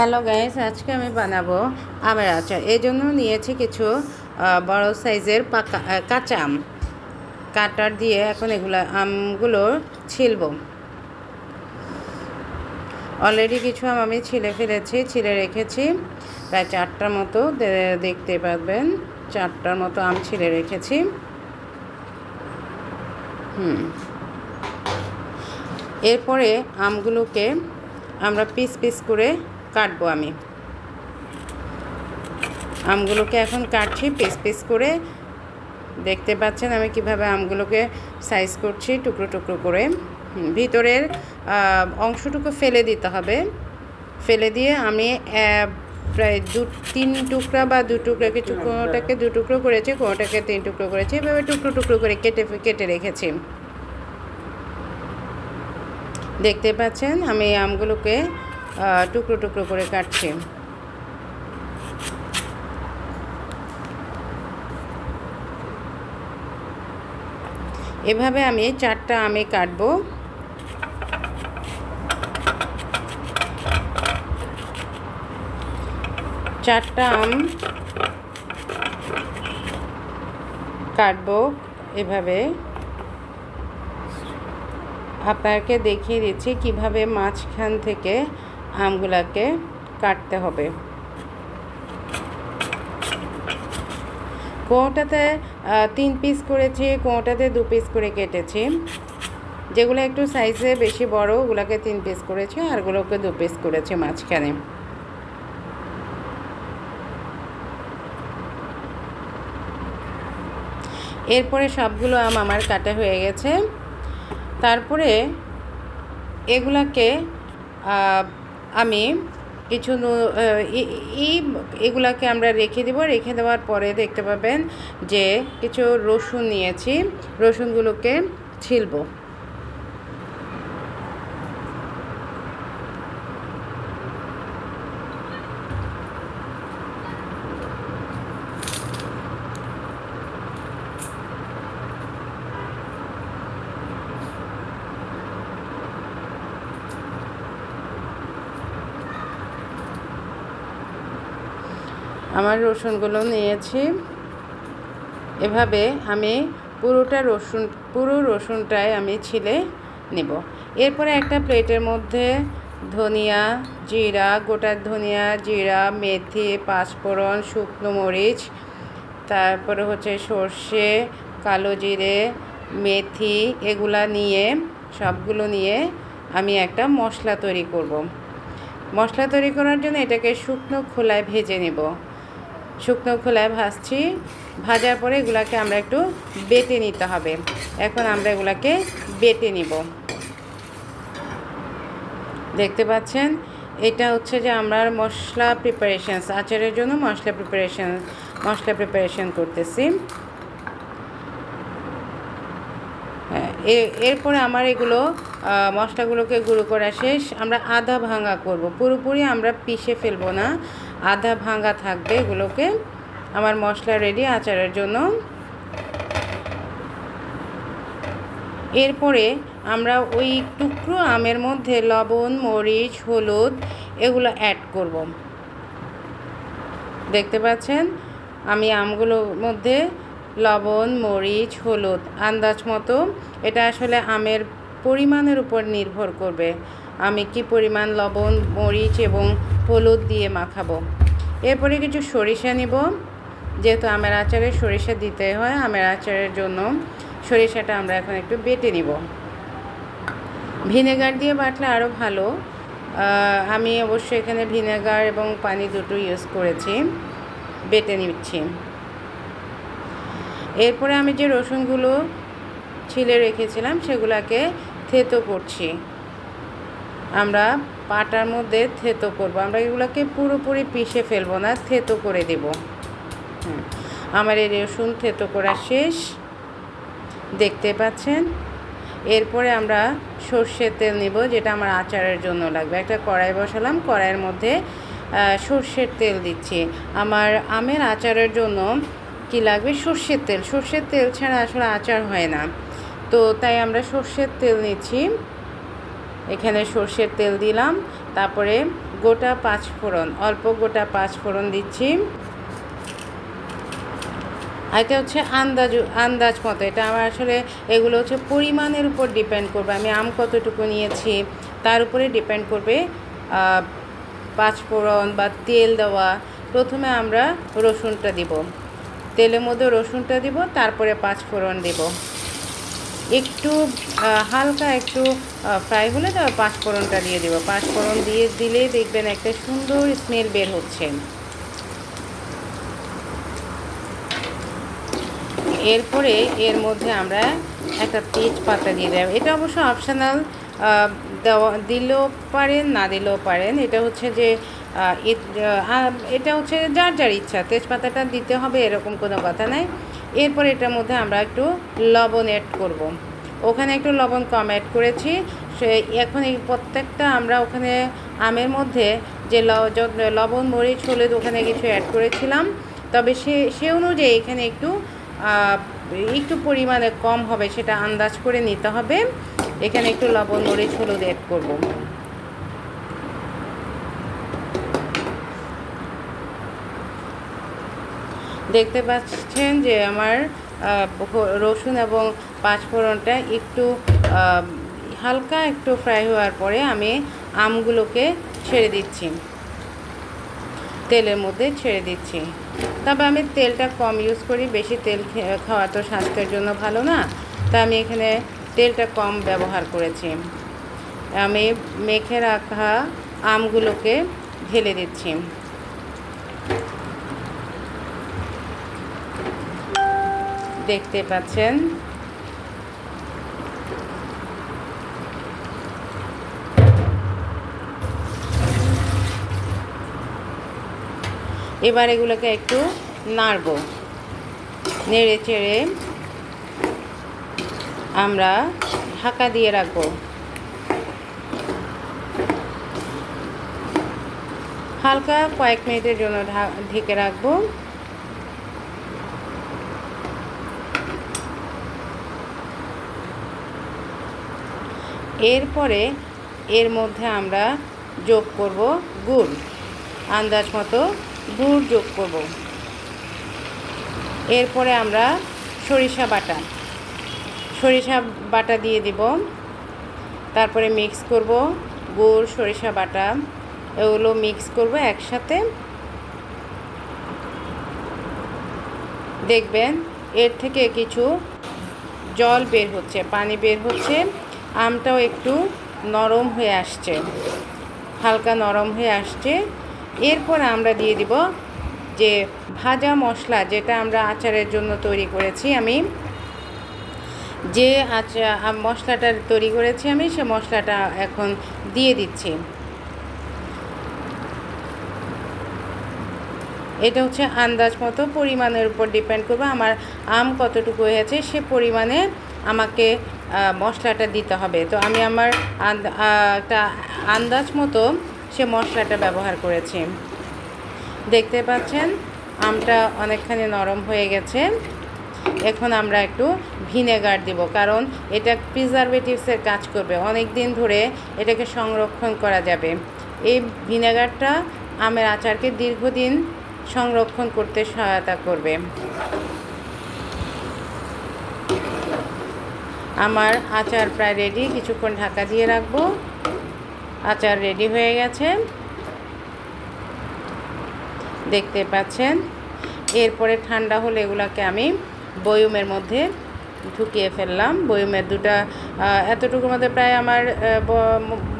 Hello guys আজকে আমি বানাবো আমের আচার। এই জন্য নিয়েছি কিছু বড় সাইজের পাকা কাঁচা আম। কাটার দিয়ে এখন এগুলো আমগুলো ছিলব। অলরেডি কিছু আম আমি ছিলে ফেলেছি, ছিলে রেখেছি। প্রায় চারটার মতো দেখতে পারবেন, চারটার মতো আম ছিলে রেখেছি। হুম। এরপরে আমগুলোকে আমরা পিস পিস করে কাটবো আমি। আমগুলোকে এখন কাটছি পিস পিস করে। দেখতে পাচ্ছেন আমি কীভাবে আমগুলোকে সাইজ করছি টুকরো টুকরো করে। ভিতরের অংশটুকু ফেলে দিতে হবে। ফেলে দিয়ে আমি প্রায় দু তিন টুকরা বা দু টুকরা কিছু কোনোটাকে দু টুকরো করেছি কোনোটাকে তিন টুকরো করেছি এভাবে টুকরো টুকরো করে কেটে কেটে রেখেছি। দেখতে পাচ্ছেন আমি আমগুলোকে টুকরো টুকরো করে কাটছি। এভাবে আমি চারটা আমি কাটবো। চারটা আম কাটবো এভাবে। আপনাকে দেখিয়ে দিচ্ছি কীভাবে মাঝখান থেকে আমগুলাকে কাটতে হবে। কোনোটাতে তিন পিস করেছি কোনোটাতে দু পিস করে কেটেছি। যেগুলো একটু সাইজে বেশি বড়, ওগুলোকে তিন পিস করেছি আরগুলোকে দু পিস করেছি মাঝখানে। এরপরে সবগুলো আম আমার কাটা হয়ে গেছে। তারপরে এগুলাকে আমি কিছু এই এগুলাকে আমরা রেখে দেব। রেখে দেওয়ার পরে দেখতে পাবেন যে কিছু রসুন নিয়েছি। রসুনগুলোকে ছিলব। আমার রসুনগুলো নিয়েছি। এভাবে আমি পুরোটা রসুন, পুরো রসুনটাই আমি ছিলে নেব। এরপরে একটা প্লেটের মধ্যে ধনিয়া জিরা, গোটা ধনিয়া জিরা, মেথি, পাঁচফোড়ন, শুকনো মরিচ, তারপরে হচ্ছে সর্ষে, কালো জিরে, মেথি, এগুলা নিয়ে, সবগুলো নিয়ে আমি একটা মশলা তৈরি করব। মশলা তৈরি করার জন্য এটাকে শুকনো খোলায় ভেজে নেব। শুকনো খোলায় ভাজছি। ভাজার পরে এগুলাকে আমরা একটু বেটে নিতে হবে। এখন আমরা এগুলাকে বেটে নিব। দেখতে পাচ্ছেন? এটা হচ্ছে যে আমরা মশলা প্রিপারেশন আচারের জন্য মশলা প্রিপারেশন মশলা প্রিপারেশন করতেছি। হ্যাঁ এরপরে আমার এগুলো মশলাগুলোকে গুঁড়ো করা শেষ। আমরা আধা ভাঙা করব। পুরোপুরি আমরা পিষে ফেলব না। আধা ভাঙা থাকবে এগুলোকে। আমার মশলা রেডি আচারের জন্য। এরপরে আমরা ওই টুকরো আমের মধ্যে লবণ, মরিচ, হলুদ এগুলো অ্যাড করব। দেখতে পাচ্ছেন? আমি আমগুলোর মধ্যে লবণ, মরিচ, হলুদ আন্দাজ মতো। এটা আসলে আমের পরিমাণের উপর নির্ভর করবে। আমি কি পরিমাণ লবণ, মরিচ এবং হলুদ দিয়ে মাখাবো? এরপরে কিছু সরিষা নিব। যেহেতু আমের আচারে সরিষা দিতে হয়, আমের আচারের জন্য সরিষাটা আমরা এখন একটু বেটে নিব। ভিনেগার দিয়ে বাটলে আরও ভালো। আমি অবশ্যই এখানে ভিনেগার এবং পানি দুটো ইউজ করেছি, বেটে নিচ্ছি। এরপরে আমি যে রসুনগুলো ছিলে রেখেছিলাম, সেগুলোকে থেতো করছি। আমরা পাটার মধ্যে থেতো করব। আমরা এগুলোকে পুরোপুরি পিষে ফেলব না, থেতো করে দেব। আমার এই রসুন থেতো করা শেষ। দেখতে পাচ্ছেন? এরপরে আমরা সর্ষের তেল নিব, যেটা আমার আচারের জন্য লাগবে। একটা কড়াই বসালাম, কড়াইয়ের মধ্যে সর্ষের তেল দিচ্ছি। আমার আমের আচারের জন্য কি লাগবে? সর্ষের তেল। সর্ষের তেল ছাড়া আসলে আচার হয় না। তো তাই আমরা সর্ষের তেল নিচ্ছি। এখানে সর্ষের তেল দিলাম। তারপরে গোটা পাঁচ ফোড়ন অল্প গোটা পাঁচ ফোড়ন দিচ্ছি এটা হচ্ছে আন্দাজ আন্দাজ মতো। এটা আমার আসলে এগুলো হচ্ছে পরিমাণের উপর ডিপেন্ড করবে। আমি আম কতটুকু নিয়েছি তার উপরে ডিপেন্ড করবে আহ, পাঁচ ফোড়ন বা তেল দেওয়া। প্রথমে আমরা রসুনটা দিব। তেলের মধ্যে রসুনটা দিব তারপরে পাঁচ ফোড়ন দিব। একটু হালকা একটু ফ্রাই হলে তারপর পাঁচফোড়নটা দিয়ে দেবো। পাঁচফোড়ন দিয়ে দিলে দেখবেন একটা সুন্দর স্মেল বের হচ্ছে। এরপরে এর মধ্যে আমরা একটা তেজপাতা দিয়ে দেব। এটা অবশ্য অপশনাল দেওয়া, দিলেও পারেন, না দিলেও পারেন। এটা হচ্ছে যে এটা হচ্ছে যার যার ইচ্ছা। তেজপাতাটা দিতে হবে, এরকম কোনো কথা নাই। এরপর এটার মধ্যে আমরা একটু লবণ অ্যাড করব। ওখানে একটু লবণ কম অ্যাড করেছি। সে এখন এই প্রত্যেকটা আমরা ওখানে আমের মধ্যে যে লবণ, মরিচ, হলুদ ওখানে কিছু অ্যাড করেছিলাম। তবে সে সে অনুযায়ী এখানে একটু একটু পরিমাণে কম হবে, সেটা আন্দাজ করে নিতে হবে। এখানে একটু লবণ, মরিচ, হলুদ অ্যাড করব। দেখতে পাচ্ছেন যে আমার রসুন এবং পাঁচফোড়নটা একটু হালকা একটু ফ্রাই হওয়ার পরে আমি আমগুলোকে ছেড়ে দিচ্ছি। তেলের মধ্যে ছেড়ে দিচ্ছি। তবে আমি তেলটা কম ইউজ করি, বেশি তেল খাওয়া তো স্বাস্থ্যের জন্য ভালো না। তা আমি এখানে তেলটা কম ব্যবহার করেছি। আমি মেখে রাখা আমগুলোকে ঢেলে দিচ্ছি। দেখতে পাচ্ছেন। এবার এগুলোকে একটু নাড়ব। নেড়ে চেড়ে আমরা ঢাকা দিয়ে রাখব। হালকা কয়েক মিনিটের জন্য ঢেকে রাখব। এরপরে এর মধ্যে আমরা যোগ করব গুড়। আন্দাজ মতো গুড় যোগ করব। এরপরে আমরা সরিষা বাটা। সরিষা বাটা দিয়ে দিব। তারপরে মিক্স করব গুড়, সরিষা বাটা। এগুলো মিক্স করব একসাথে। দেখবেন এর থেকে কিছু জল বের হচ্ছে, পানি বের হচ্ছে। আমটাও একটু নরম হয়ে আসছে, হালকা নরম হয়ে আসছে। এরপর আমরা দিয়ে দিব যে ভাজা মশলা যেটা আমরা আচারের জন্য তৈরি করেছি আমি। যে আচার মশলাটা তৈরি করেছি আমি, সে মশলাটা এখন দিয়ে দিচ্ছি। এটা হচ্ছে আন্দাজ মতো পরিমাণের উপর ডিপেন্ড করবে আমার আম কতটুকু হয়েছে, সে পরিমাণে আমাকে মশলাটা দিতে হবে। তো আমি আমার একটা আন্দাজ মতো সে মশলাটা ব্যবহার করেছি। দেখতে পাচ্ছেন, আমটা অনেকখানি নরম হয়ে গেছে। এখন আমরা একটু ভিনেগার দিব, কারণ এটা প্রিজারভেটিভসের কাজ করবে। অনেক দিন ধরে এটাকে সংরক্ষণ করা যাবে। এই ভিনেগারটা আমের আচারকে দীর্ঘদিন সংরক্ষণ করতে সহায়তা করবে। আমার আচার প্রায় রেডি কিছুক্ষণ ঢাকা দিয়ে রাখব। আচার রেডি হয়ে গেছে। দেখতে পাচ্ছেন? এরপরে ঠান্ডা হলে এগুলাকে আমি বয়ুমের মধ্যে ঢুকিয়ে ফেললাম। বয়ুমের দুটা এতটুকুর মধ্যে প্রায় আমার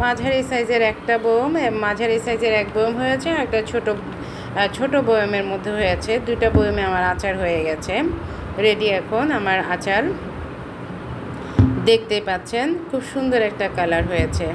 মাঝারি সাইজের একটা বয়ম মাঝারি সাইজের এক বয়ম হয়েছে একটা ছোটো ছোট বয়মের মধ্যে হয়েছে। দুইটা বয়মে আমার আচার হয়ে গেছে। রেডি এখন আমার আচার। দেখতে পাচ্ছেন খুব সুন্দর একটা কালার হয়েছে।